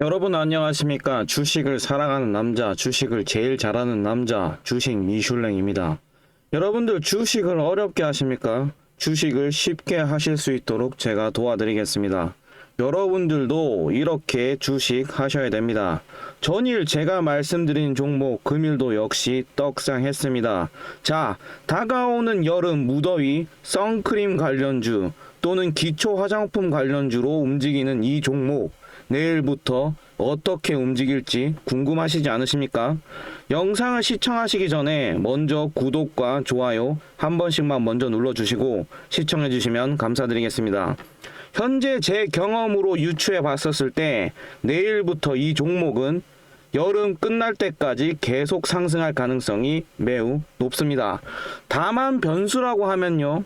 여러분 안녕하십니까? 주식을 사랑하는 남자 주식을 제일 잘하는 남자 주식 미슐랭입니다. 여러분들 주식을 어렵게 하십니까? 주식을 쉽게 하실 수 있도록 제가 도와드리겠습니다. 여러분들도 이렇게 주식 하셔야 됩니다. 전일 제가 말씀드린 종목 금일도 역시 떡상했습니다. 자 다가오는 여름 무더위 선크림 관련주 또는 기초 화장품 관련주로 움직이는 이 종목 내일부터 어떻게 움직일지 궁금하시지 않으십니까? 영상을 시청하시기 전에 먼저 구독과 좋아요 한 번씩만 먼저 눌러주시고 시청해주시면 감사드리겠습니다. 현재 제 경험으로 유추해 봤었을 때 내일부터 이 종목은 여름 끝날 때까지 계속 상승할 가능성이 매우 높습니다. 다만 변수라고 하면요.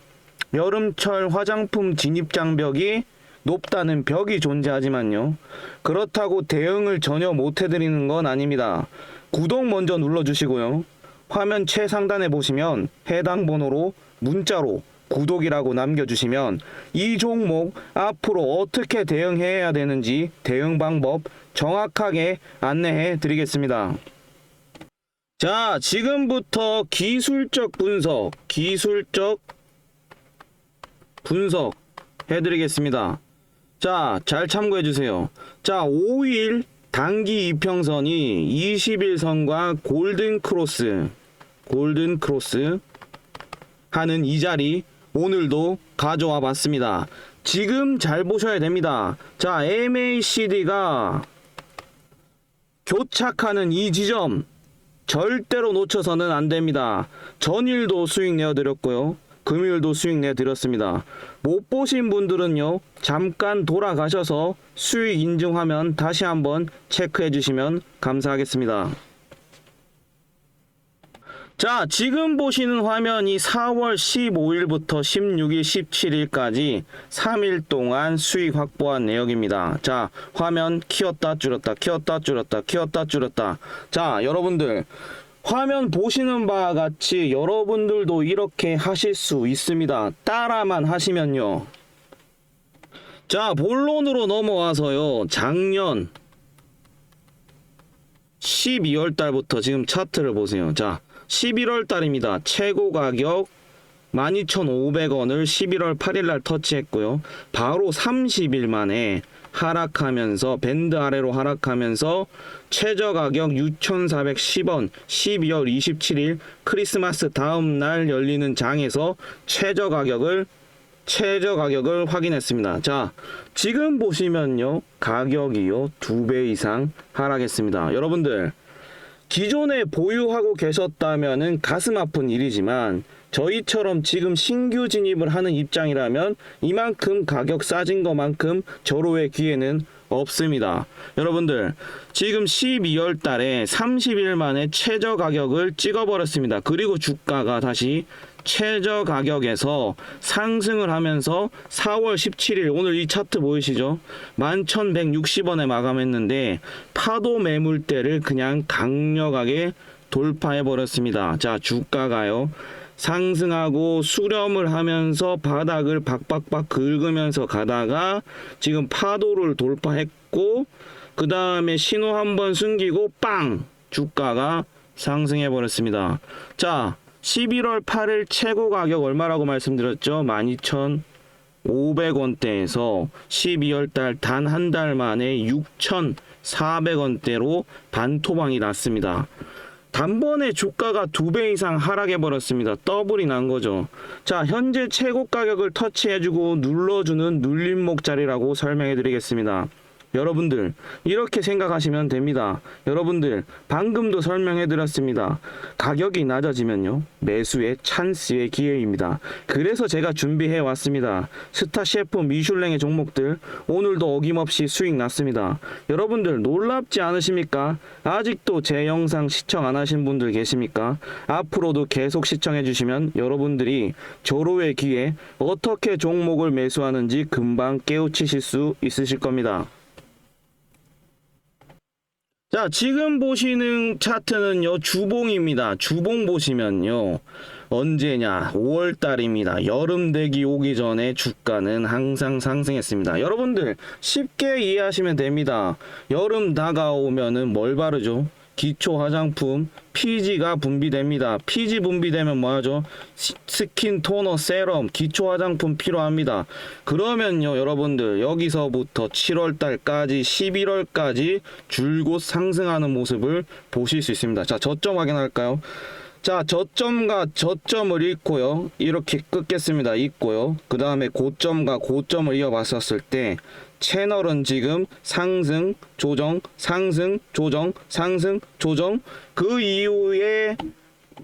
여름철 화장품 진입 장벽이 높다는 벽이 존재하지만요. 그렇다고 대응을 전혀 못 해드리는 건 아닙니다. 구독 먼저 눌러주시고요. 화면 최상단에 보시면 해당 번호로 문자로 구독이라고 남겨주시면 이 종목 앞으로 어떻게 대응해야 되는지 대응 방법 정확하게 안내해 드리겠습니다. 자, 지금부터 기술적 분석, 기술적 분석 해드리겠습니다. 자, 잘 참고해 주세요. 자, 5일 단기 이평선이 21선과 골든 크로스, 골든 크로스 하는 이 자리 오늘도 가져와 봤습니다. 지금 잘 보셔야 됩니다. 자, MACD가 교착하는 이 지점 절대로 놓쳐서는 안 됩니다. 전일도 수익 내어드렸고요. 금요일도 수익 내드렸습니다. 못 보신 분들은요, 잠깐 돌아가셔서 수익 인증하면 다시 한번 체크해 주시면 감사하겠습니다. 자, 지금 보시는 화면이 4월 15일부터 16일, 17일까지 3일 동안 수익 확보한 내역입니다. 자, 화면 키웠다, 줄였다, 키웠다, 줄였다, 키웠다, 줄였다. 자, 여러분들. 화면 보시는 바와 같이 여러분들도 이렇게 하실 수 있습니다. 따라만 하시면요. 자, 본론으로 넘어와서요. 작년 12월 달부터 지금 차트를 보세요. 자, 11월 달입니다. 최고 가격 12,500원을 11월 8일 날 터치했고요. 바로 30일 만에 하락하면서 밴드 아래로 하락하면서 최저 가격 6,410원 12월 27일 크리스마스 다음 날 열리는 장에서 최저 가격을 최저 가격을 확인했습니다. 자, 지금 보시면요. 가격이요. 두 배 이상 하락했습니다. 여러분들 기존에 보유하고 계셨다면은 가슴 아픈 일이지만 저희처럼 지금 신규 진입을 하는 입장이라면 이만큼 가격 싸진 것만큼 절호의 기회는 없습니다. 여러분들 지금 12월 달에 30일 만에 최저 가격을 찍어버렸습니다. 그리고 주가가 다시 최저 가격에서 상승을 하면서 4월 17일 오늘 이 차트 보이시죠? 11,160원에 마감했는데 파도 매물대를 그냥 강력하게 돌파해 버렸습니다. 자, 주가가요. 상승하고 수렴을 하면서 바닥을 박박박 긁으면서 가다가 지금 파도를 돌파했고 그 다음에 신호 한번 숨기고 빵 주가가 상승해 버렸습니다. 자 11월 8일 최고 가격 얼마라고 말씀드렸죠? 12,500원대에서 12월 달 단 한 달 만에 6,400원대로 반토방이 났습니다. 단번에 주가가 두 배 이상 하락해 버렸습니다. 더블이 난 거죠. 자, 현재 최고 가격을 터치해주고 눌러주는 눌림목 자리라고 설명해 드리겠습니다. 여러분들 이렇게 생각하시면 됩니다. 여러분들 방금도 설명해 드렸습니다. 가격이 낮아지면요 매수의 찬스의 기회입니다. 그래서 제가 준비해 왔습니다. 스타 셰프 미슐랭의 종목들 오늘도 어김없이 수익 났습니다. 여러분들 놀랍지 않으십니까? 아직도 제 영상 시청 안 하신 분들 계십니까? 앞으로도 계속 시청해 주시면 여러분들이 조로의 기회 어떻게 종목을 매수하는지 금방 깨우치실 수 있으실 겁니다. 자, 지금 보시는 차트는요, 주봉입니다. 주봉 보시면요, 언제냐? 5월 달입니다. 여름 되기 오기 전에 주가는 항상 상승했습니다. 여러분들 쉽게 이해하시면 됩니다. 여름 다가오면은 뭘 바르죠? 기초 화장품 피지가 분비됩니다. 피지 분비되면 뭐하죠? 시- 스킨 토너 세럼 기초 화장품 필요합니다. 그러면요 여러분들 여기서부터 7월 달까지 11월까지 줄곧 상승하는 모습을 보실 수 있습니다. 자 저점 확인할까요? 자 저점과 저점을 읽고요 이렇게 끊겠습니다 읽고요 그 다음에 고점과 고점을 이어봤었을 때 채널은 지금 상승 조정 상승 조정 상승 조정 그 이후에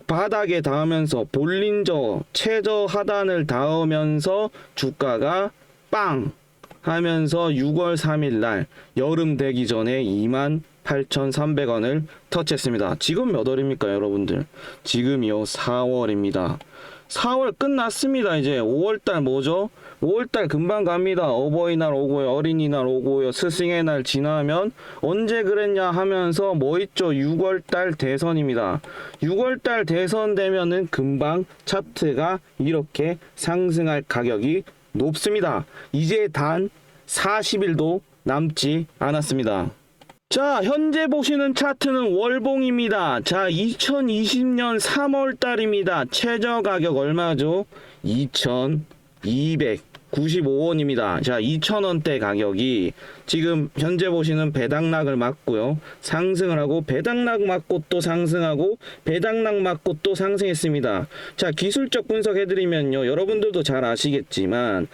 바닥에 닿으면서 볼린저 최저 하단을 닿으면서 주가가 빵 하면서 6월 3일 날 여름 되기 전에 2만 8,300원을 터치했습니다. 지금 몇 월입니까, 여러분들? 지금이요, 4월입니다. 4월 끝났습니다. 이제 5월달 뭐죠? 5월달 금방 갑니다. 어버이날 오고요, 어린이날 오고요, 스승의 날 지나면 언제 그랬냐 하면서 뭐 있죠? 6월달 대선입니다. 6월달 대선 되면은 금방 차트가 이렇게 상승할 가격이 높습니다. 이제 단 40일도 남지 않았습니다. 자, 현재 보시는 차트는 월봉입니다. 자, 2020년 3월 달입니다. 최저 가격 얼마죠? 2,295원입니다. 자, 2,000원대 가격이 지금 현재 보시는 배당락을 맞고요. 상승을 하고 배당락 맞고 또 상승하고 배당락 맞고 또 상승했습니다. 자, 기술적 분석해드리면요. 여러분들도 잘 아시겠지만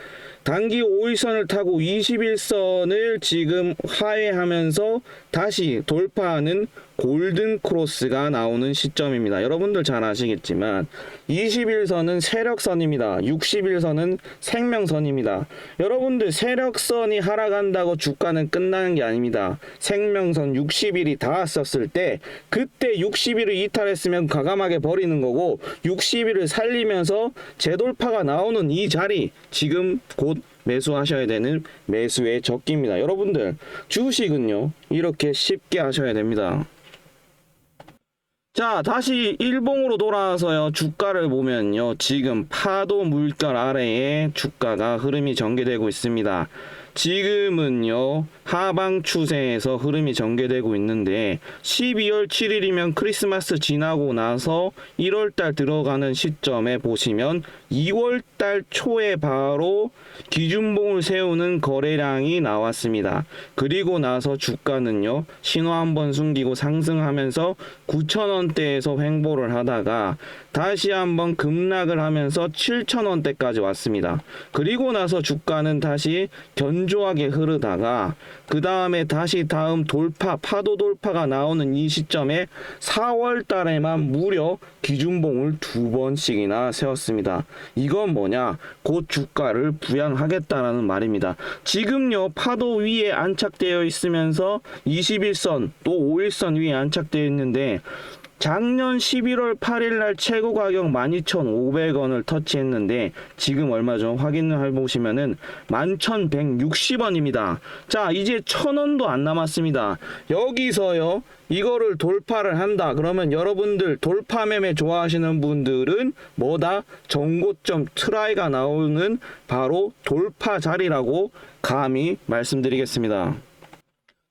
단기 5일선을 타고 21선을 지금 하회하면서 다시 돌파하는 골든 크로스가 나오는 시점입니다. 여러분들 잘 아시겠지만 21선은 세력선입니다. 61선은 생명선입니다. 여러분들 세력선이 하락한다고 주가 는 끝나는 게 아닙니다. 생명선 60일이 닿았었을 때 그때 60일을 이탈했으면 과감하게 버리는 거고 60일을 살리면서 재돌파가 나오는 이 자리 지금 곧 매수하셔야 되는 매수의 적기입니다. 여러분들 주식은요 이렇게 쉽게 하셔야 됩니다. 자, 다시 일봉으로 돌아와서요. 주가를 보면요. 지금 파도 물결 아래에 주가가 흐름이 전개되고 있습니다. 지금은요. 하방 추세에서 흐름이 전개되고 있는데 12월 7일이면 크리스마스 지나고 나서 1월 달 들어가는 시점에 보시면 2월 달 초에 바로 기준봉을 세우는 거래량이 나왔습니다. 그리고 나서 주가는요. 신호 한번 숨기고 상승하면서 9,000원대에서 횡보를 하다가 다시 한번 급락을 하면서 7,000원대까지 왔습니다. 그리고 나서 주가는 다시 견 조하게 흐르다가 그 다음에 다시 다음 돌파, 파도 돌파가 나오는 이 시점에 4월 달에만 무려 기준봉을 두 번씩이나 세웠습니다. 이건 뭐냐? 곧 주가를 부양하겠다라는 말입니다. 지금요, 파도 위에 안착되어 있으면서 21선 또 5일선 위에 안착되어 있는데 작년 11월 8일 날 최고 가격 12,500원을 터치했는데 지금 얼마죠? 확인을 해보시면은 11,160원입니다. 자, 이제 1,000원도 안 남았습니다. 여기서요. 이거를 돌파를 한다. 그러면 여러분들 돌파 매매 좋아하시는 분들은 뭐다? 정고점 트라이가 나오는 바로 돌파 자리라고 감히 말씀드리겠습니다.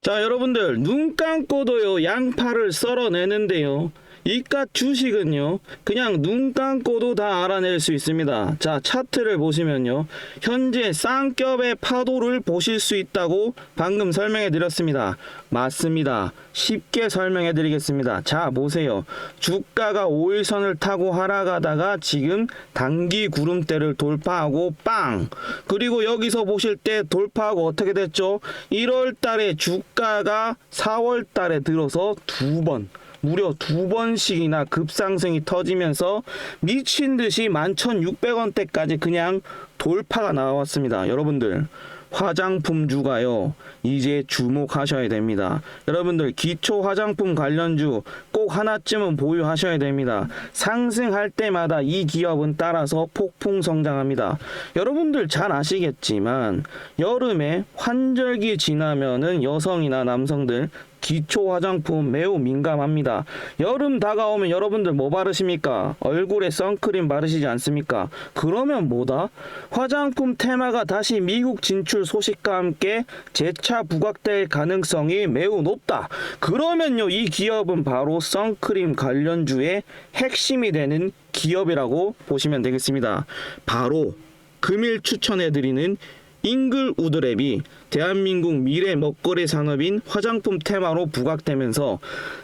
자, 여러분들 눈 감고도요 양파를 썰어내는데요. 이깟 주식은요 그냥 눈 감고도 다 알아낼 수 있습니다. 자 차트를 보시면요 현재 쌍겹의 파도를 보실 수 있다고 방금 설명해 드렸습니다. 맞습니다. 쉽게 설명해 드리겠습니다. 자 보세요. 주가가 5일선을 타고 하락하다가 지금 단기 구름대를 돌파하고 빵 그리고 여기서 보실 때 돌파하고 어떻게 됐죠? 1월 달에 주가가 4월 달에 들어서 두번 무려 두 번씩이나 급상승이 터지면서 미친 듯이 11,600원대까지 그냥 돌파가 나왔습니다. 여러분들 화장품주가요 이제 주목하셔야 됩니다. 여러분들 기초 화장품 관련주 꼭 하나쯤은 보유하셔야 됩니다. 상승할 때마다 이 기업은 따라서 폭풍 성장합니다. 여러분들 잘 아시겠지만 여름에 환절기 지나면은 여성이나 남성들 기초 화장품 매우 민감합니다. 여름 다가오면 여러분들 뭐 바르십니까? 얼굴에 선크림 바르시지 않습니까? 그러면 뭐다? 화장품 테마가 다시 미국 진출 소식과 함께 재차 부각될 가능성이 매우 높다. 그러면요, 이 기업은 바로 선크림 관련주의 핵심이 되는 기업이라고 보시면 되겠습니다. 바로 금일 추천해드리는 잉글 우드랩이 대한민국 미래 먹거리 산업인 화장품 테마로 부각되면서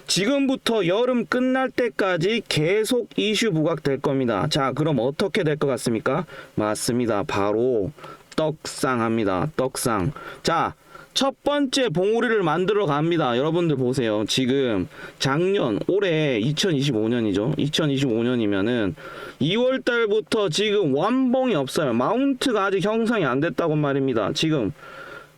지금부터 여름 끝날 때까지 계속 이슈 부각될 겁니다. 자, 그럼 어떻게 될 것 같습니까? 맞습니다. 바로 떡상합니다. 떡상. 자, 첫 번째 봉우리를 만들어 갑니다. 여러분들 보세요. 지금 작년 올해 2025년이죠. 2025년이면은 2월 달부터 지금 원봉이 없어요. 마운트가 아직 형성이 안 됐다고 말입니다. 지금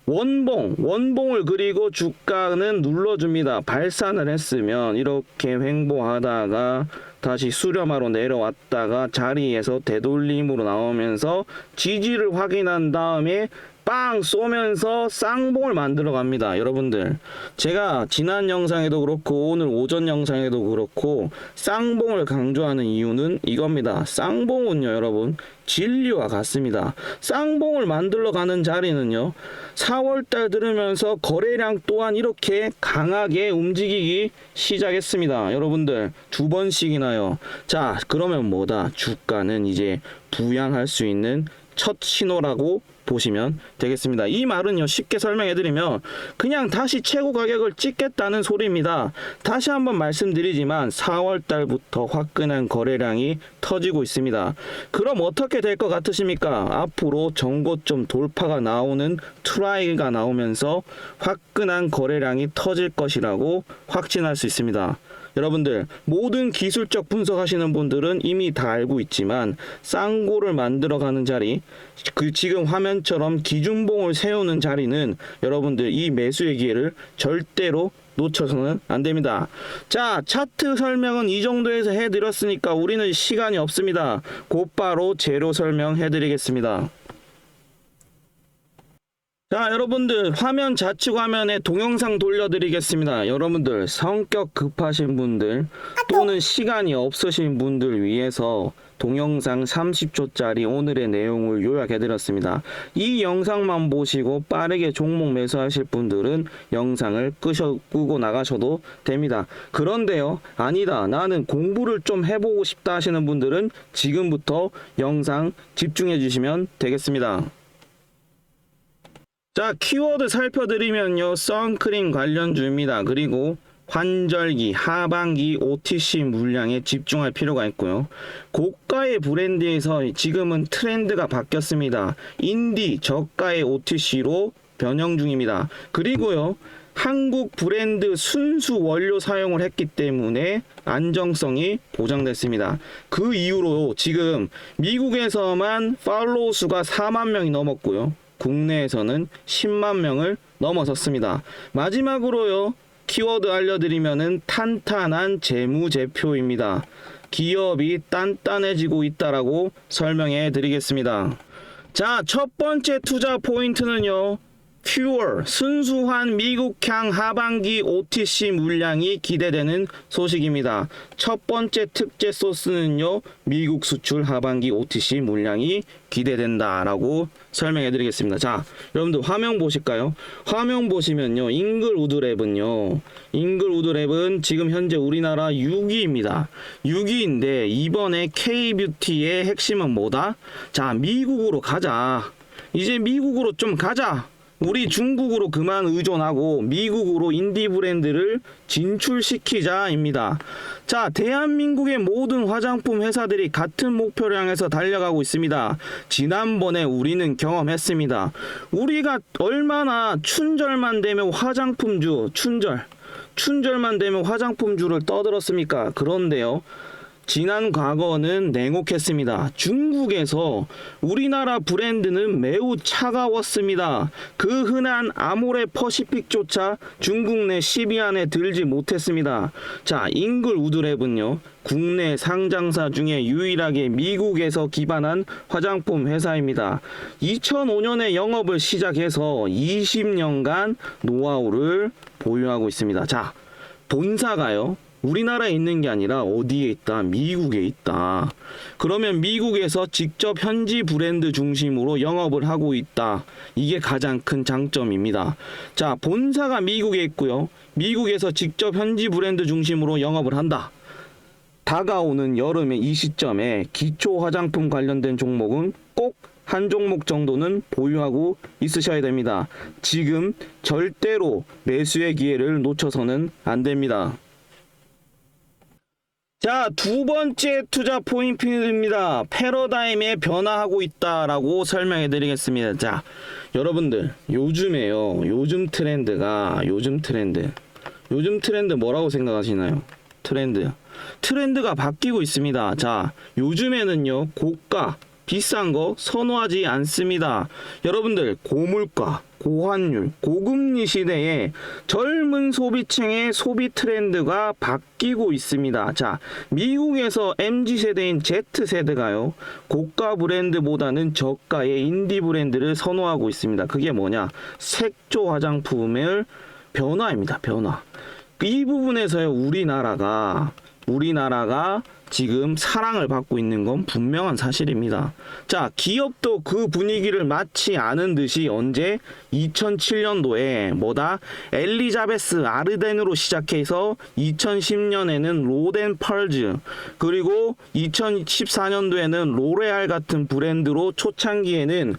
원봉, 원봉을 그리고 주가는 눌러줍니다. 발산을 했으면 이렇게 횡보하다가 다시 수렴하러 내려왔다가 자리에서 되돌림으로 나오면서 지지를 확인한 다음에 빵 쏘면서 쌍봉을 만들어 갑니다. 여러분들. 제가 지난 영상에도 그렇고 오늘 오전 영상에도 그렇고 쌍봉을 강조하는 이유는 이겁니다. 쌍봉은요, 여러분. 진리와 같습니다. 쌍봉을 만들러 가는 자리는요. 4월달 들으면서 거래량 또한 이렇게 강하게 움직이기 시작했습니다. 여러분들 두 번씩이나요. 자, 그러면 뭐다? 주가는 이제 부양할 수 있는 첫 신호라고 보시면 되겠습니다. 이 말은요 쉽게 설명해드리면 그냥 다시 최고 가격을 찍겠다는 소리입니다. 다시 한번 말씀드리지만 4월 달부터 화끈한 거래량이 터지고 있습니다. 그럼 어떻게 될 것 같으십니까? 앞으로 정고점 돌파가 나오는 트라이가 나오면서 화끈한 거래량이 터질 것이라고 확신할 수 있습니다. 여러분들 모든 기술적 분석하시는 분들은 이미 다 알고 있지만 쌍고를 만들어가는 자리 그 지금 화면처럼 기준봉을 세우는 자리는 여러분들 이 매수의 기회를 절대로 놓쳐서는 안 됩니다. 자, 차트 설명은 이 정도에서 해드렸으니까 우리는 시간이 없습니다. 곧바로 재료 설명해 드리겠습니다. 자, 여러분들 화면 좌측 화면에 동영상 돌려드리겠습니다. 여러분들 성격 급하신 분들 또는 시간이 없으신 분들 위해서 동영상 30초짜리 오늘의 내용을 요약해드렸습니다. 이 영상만 보시고 빠르게 종목 매수하실 분들은 영상을 끄셔, 끄고 나가셔도 됩니다. 그런데요, 아니다. 나는 공부를 좀 해보고 싶다 하시는 분들은 지금부터 영상 집중해 주시면 되겠습니다. 자, 키워드 살펴드리면요. 선크림 관련주입니다. 그리고 환절기, 하반기 OTC 물량에 집중할 필요가 있고요. 고가의 브랜드에서 지금은 트렌드가 바뀌었습니다. 인디, 저가의 OTC로 변형 중입니다. 그리고요. 한국 브랜드 순수 원료 사용을 했기 때문에 안정성이 보장됐습니다. 그 이후로 지금 미국에서만 팔로우 수가 4만 명이 넘었고요. 국내에서는 10만 명을 넘어섰습니다. 마지막으로요. 키워드 알려드리면은 탄탄한 재무제표입니다. 기업이 단단해지고 있다라고 설명해 드리겠습니다. 자, 첫 번째 투자 포인트는요. 퓨어 순수한 미국향 하반기 OTC 물량이 기대되는 소식입니다. 첫 번째 특제 소스는요. 미국 수출 하반기 OTC 물량이 기대된다라고 설명해 드리겠습니다. 자, 여러분들 화면 보실까요? 화면 보시면요. 잉글 우드랩은요. 잉글 우드랩은 지금 현재 우리나라 6위입니다. 6위인데 이번에 K뷰티의 핵심은 뭐다? 자, 미국으로 가자. 이제 미국으로 좀 가자. 우리 중국으로 그만 의존하고 미국으로 인디 브랜드를 진출시키자입니다. 자, 대한민국의 모든 화장품 회사들이 같은 목표를 향해서 달려가고 있습니다. 지난번에 우리는 경험했습니다. 우리가 얼마나 춘절만 되면 화장품주, 춘절, 춘절만 되면 화장품주를 떠들었습니까? 그런데요. 지난 과거는 냉혹했습니다. 중국에서 우리나라 브랜드는 매우 차가웠습니다. 그 흔한 아모레 퍼시픽조차 중국 내 10위 안에 들지 못했습니다. 자, 잉글 우드랩은요. 국내 상장사 중에 유일하게 미국에서 기반한 화장품 회사입니다. 2005년에 영업을 시작해서 20년간 노하우를 보유하고 있습니다. 자, 본사가요. 우리나라에 있는 게 아니라 어디에 있다? 미국에 있다. 그러면 미국에서 직접 현지 브랜드 중심으로 영업을 하고 있다. 이게 가장 큰 장점입니다. 자, 본사가 미국에 있고요. 미국에서 직접 현지 브랜드 중심으로 영업을 한다. 다가오는 여름의 이 시점에 기초 화장품 관련된 종목은 꼭 한 종목 정도는 보유하고 있으셔야 됩니다. 지금 절대로 매수의 기회를 놓쳐서는 안 됩니다. 자, 두 번째 투자 포인트입니다. 패러다임에 변화하고 있다라고 설명해 드리겠습니다. 자, 여러분들, 요즘에요. 요즘 트렌드가, 요즘 트렌드. 요즘 트렌드 뭐라고 생각하시나요? 트렌드. 트렌드가 바뀌고 있습니다. 자, 요즘에는요, 고가, 비싼 거 선호하지 않습니다. 여러분들, 고물가, 고환율, 고금리 시대에 젊은 소비층의 소비 트렌드가 바뀌고 있습니다. 자, 미국에서 MZ 세대인 Z 세대가요, 고가 브랜드보다는 저가의 인디 브랜드를 선호하고 있습니다. 그게 뭐냐? 색조 화장품을 변화입니다. 변화. 이 부분에서요, 우리나라가 우리나라가 지금 사랑을 받고 있는 건 분명한 사실입니다. 자, 기업도 그 분위기를 맞지 않은 듯이 언제 2007년도에 뭐다 엘리자베스 아르덴으로 시작해서 2010년에는 로덴 펄즈 그리고 2014년도에는 로레알 같은 브랜드로 초창기에는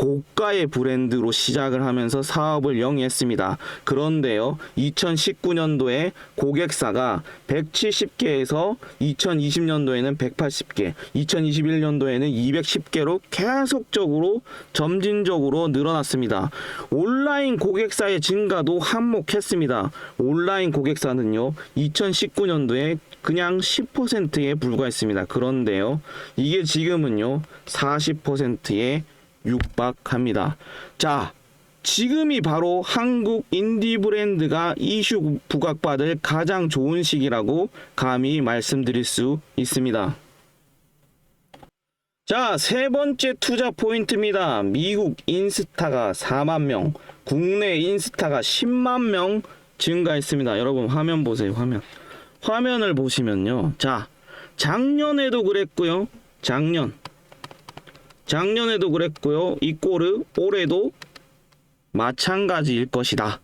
고가의 브랜드로 시작을 하면서 사업을 영위했습니다. 그런데요, 2019년도에 고객사가 170개에서 2020년도에는 180개, 2021년도에는 210개로 계속적으로 점진적으로 늘어났습니다. 온라인 고객사의 증가도 한몫했습니다. 온라인 고객사는요, 2019년도에 그냥 10%에 불과했습니다. 그런데요, 이게 지금은요, 40%에 육박합니다. 자, 지금이 바로 한국 인디 브랜드가 이슈 부각받을 가장 좋은 시기라고 감히 말씀드릴 수 있습니다. 자, 세 번째 투자 포인트입니다. 미국 인스타가 4만 명, 국내 인스타가 10만 명 증가했습니다. 여러분 화면 보세요, 화면. 화면을 보시면요. 자, 작년에도 그랬고요. 작년. 작년에도 그랬고요. 이 꼴은 올해도 마찬가지일 것이다.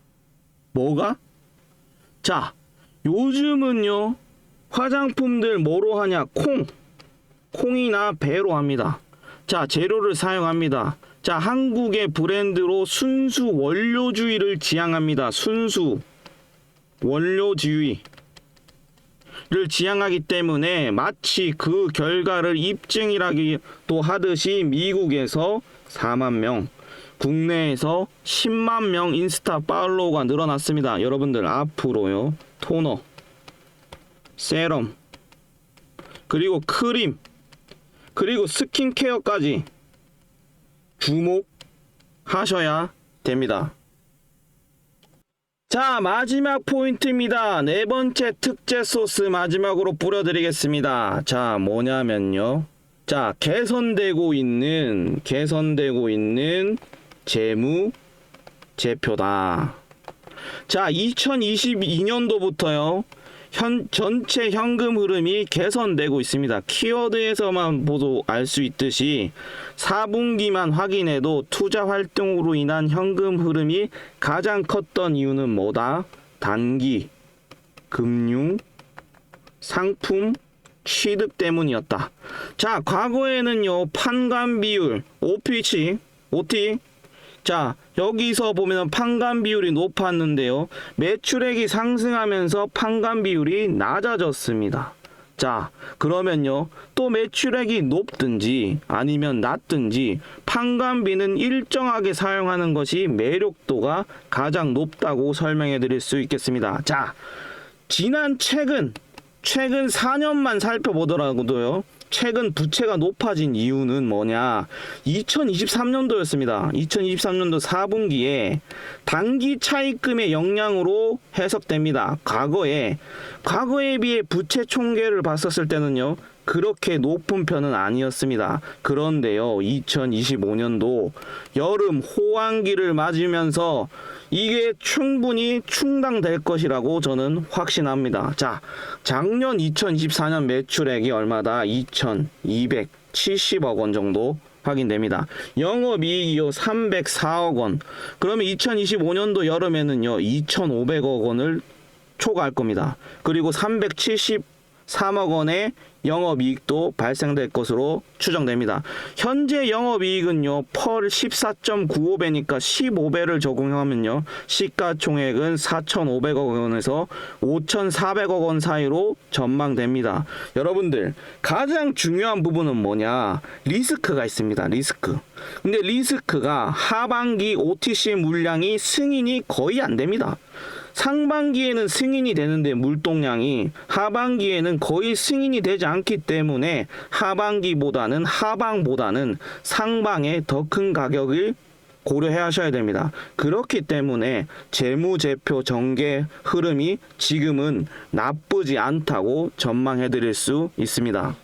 뭐가? 자, 요즘은요. 화장품들 뭐로 하냐? 콩. 콩이나 배로 합니다. 자, 재료를 사용합니다. 자, 한국의 브랜드로 순수 원료주의를 지향합니다. 순수 원료주의. 를 지향하기 때문에 마치 그 결과를 입증이라기도 하듯이 미국에서 4만 명, 국내에서 10만 명 인스타 팔로우가 늘어났습니다. 여러분들 앞으로요. 토너, 세럼, 그리고 크림, 그리고 스킨케어까지 주목하셔야 됩니다. 자 마지막 포인트입니다. 네 번째 특제 소스 마지막으로 뿌려드리겠습니다. 자 뭐냐면요. 자 개선되고 있는 개선되고 있는 재무 제표다. 자 2022년도부터요 현 전체 현금 흐름이 개선되고 있습니다. 키워드에서만 보도 알 수 있듯이 4분기만 확인해도 투자 활동으로 인한 현금 흐름이 가장 컸던 이유는 뭐다? 단기, 금융, 상품, 취득 때문이었다. 자, 과거에는요, 판관 비율, OP치, OT, 자, 여기서 보면 판관 비율이 높았는데요. 매출액이 상승하면서 판관 비율이 낮아졌습니다. 자, 그러면요. 또 매출액이 높든지 아니면 낮든지 판관비는 일정하게 사용하는 것이 매력도가 가장 높다고 설명해 드릴 수 있겠습니다. 자, 지난 최근 최근 4년만 살펴보더라도요. 최근 부채가 높아진 이유는 뭐냐? 2023년도였습니다. 2023년도 4분기에 단기 차입금의 영향으로 해석됩니다. 과거에 과거에 비해 부채 총계를 봤었을 때는요. 그렇게 높은 편은 아니었습니다. 그런데요, 2025년도 여름 호황기를 맞으면서 이게 충분히 충당될 것이라고 저는 확신합니다. 자, 작년 2024년 매출액이 얼마다? 2,270억 원 정도 확인됩니다. 영업이익이요 304억 원. 그러면 2025년도 여름에는요 2,500억 원을 초과할 겁니다. 그리고 373억 원의 영업이익도 발생될 것으로 추정됩니다. 현재 영업이익은요 펄 14.95배니까 15배를 적용하면요 시가총액은 4,500억 원에서 5,400억 원 사이로 전망됩니다. 여러분들 가장 중요한 부분은 뭐냐 리스크가 있습니다. 리스크. 근데 리스크가 하반기 OTC 물량이 승인이 거의 안 됩니다. 상반기에는 승인이 되는데 물동량이 하반기에는 거의 승인이 되지 않기 때문에 하반기보다는 하방보다는 상방에 더 큰 가격을 고려해 하셔야 됩니다. 그렇기 때문에 재무제표 전개 흐름이 지금은 나쁘지 않다고 전망해 드릴 수 있습니다.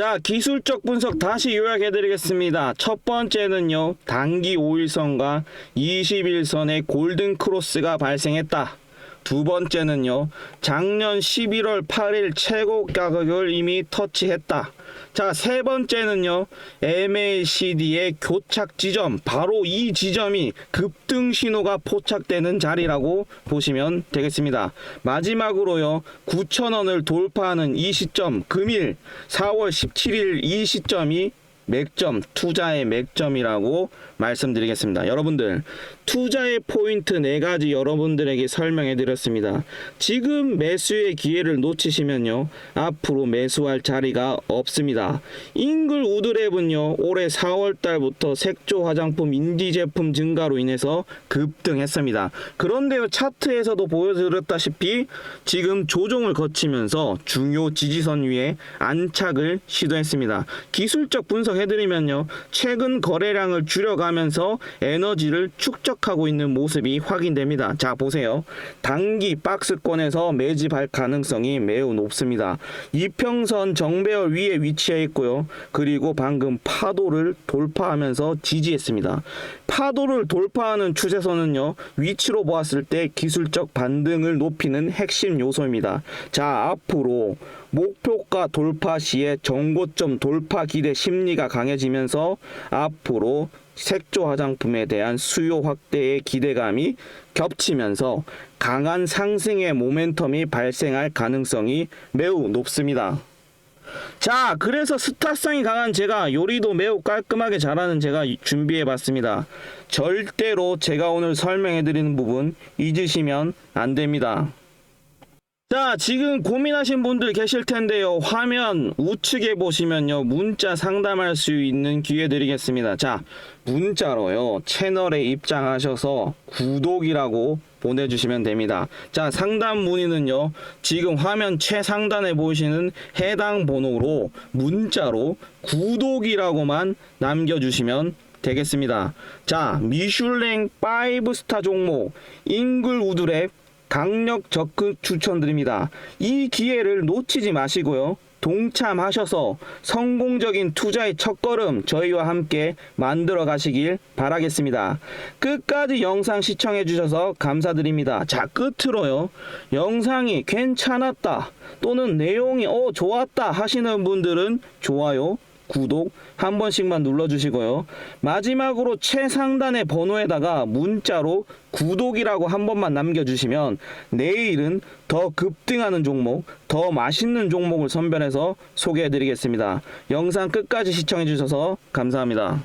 자, 기술적 분석 다시 요약해 드리겠습니다. 첫 번째는요, 단기 5일선과 21선의 골든 크로스가 발생했다. 두 번째는요, 작년 11월 8일 최고 가격을 이미 터치했다. 자, 세 번째는요, MACD의 교착 지점, 바로 이 지점이 급등 신호가 포착되는 자리라고 보시면 되겠습니다. 마지막으로요, 9,000원을 돌파하는 이 시점, 금일 4월 17일 이 시점이 맥점, 투자의 맥점이라고 말씀드리겠습니다. 여러분들, 투자의 포인트 네 가지 여러분들에게 설명해 드렸습니다. 지금 매수의 기회를 놓치시면요, 앞으로 매수할 자리가 없습니다. 잉글 우드랩은요, 올해 4월 달부터 색조 화장품 인디 제품 증가로 인해서 급등했습니다. 그런데요, 차트에서도 보여드렸다시피 지금 조정을 거치면서 중요 지지선 위에 안착을 시도했습니다. 기술적 분석해 드리면요, 최근 거래량을 줄여가 면서 에너지를 축적하고 있는 모습이 확인됩니다. 자, 보세요. 단기 박스권에서 매집할 가능성이 매우 높습니다. 이평선 정배열 위에 위치해 있고요. 그리고 방금 파도를 돌파하면서 지지했습니다. 파도를 돌파하는 추세선은요, 위치로 보았을 때 기술적 반등을 높이는 핵심 요소입니다. 자, 앞으로 목표가 돌파 시에 정고점 돌파 기대 심리가 강해지면서 앞으로 색조 화장품에 대한 수요 확대의 기대감이 겹치면서 강한 상승의 모멘텀이 발생할 가능성이 매우 높습니다. 자, 그래서 스타성이 강한 제가 요리도 매우 깔끔하게 잘하는 제가 준비해 봤습니다. 절대로 제가 오늘 설명해 드리는 부분 잊으시면 안 됩니다. 자, 지금 고민하신 분들 계실 텐데요. 화면 우측에 보시면요. 문자 상담할 수 있는 기회 드리겠습니다. 자, 문자로요. 채널에 입장하셔서 구독이라고 보내주시면 됩니다. 자, 상담 문의는요. 지금 화면 최상단에 보이시는 해당 번호로 문자로 구독이라고만 남겨주시면 되겠습니다. 자, 미슐랭 5스타 종목 잉글우드랩 강력 적극 추천드립니다. 이 기회를 놓치지 마시고요. 동참하셔서 성공적인 투자의 첫걸음 저희와 함께 만들어 가시길 바라겠습니다. 끝까지 영상 시청해 주셔서 감사드립니다. 자, 끝으로요. 영상이 괜찮았다 또는 내용이 어 좋았다 하시는 분들은 좋아요 구독 한 번씩만 눌러주시고요. 마지막으로 최상단의 번호에다가 문자로 구독이라고 한 번만 남겨주시면 내일은 더 급등하는 종목, 더 맛있는 종목을 선별해서 소개해드리겠습니다. 영상 끝까지 시청해주셔서 감사합니다.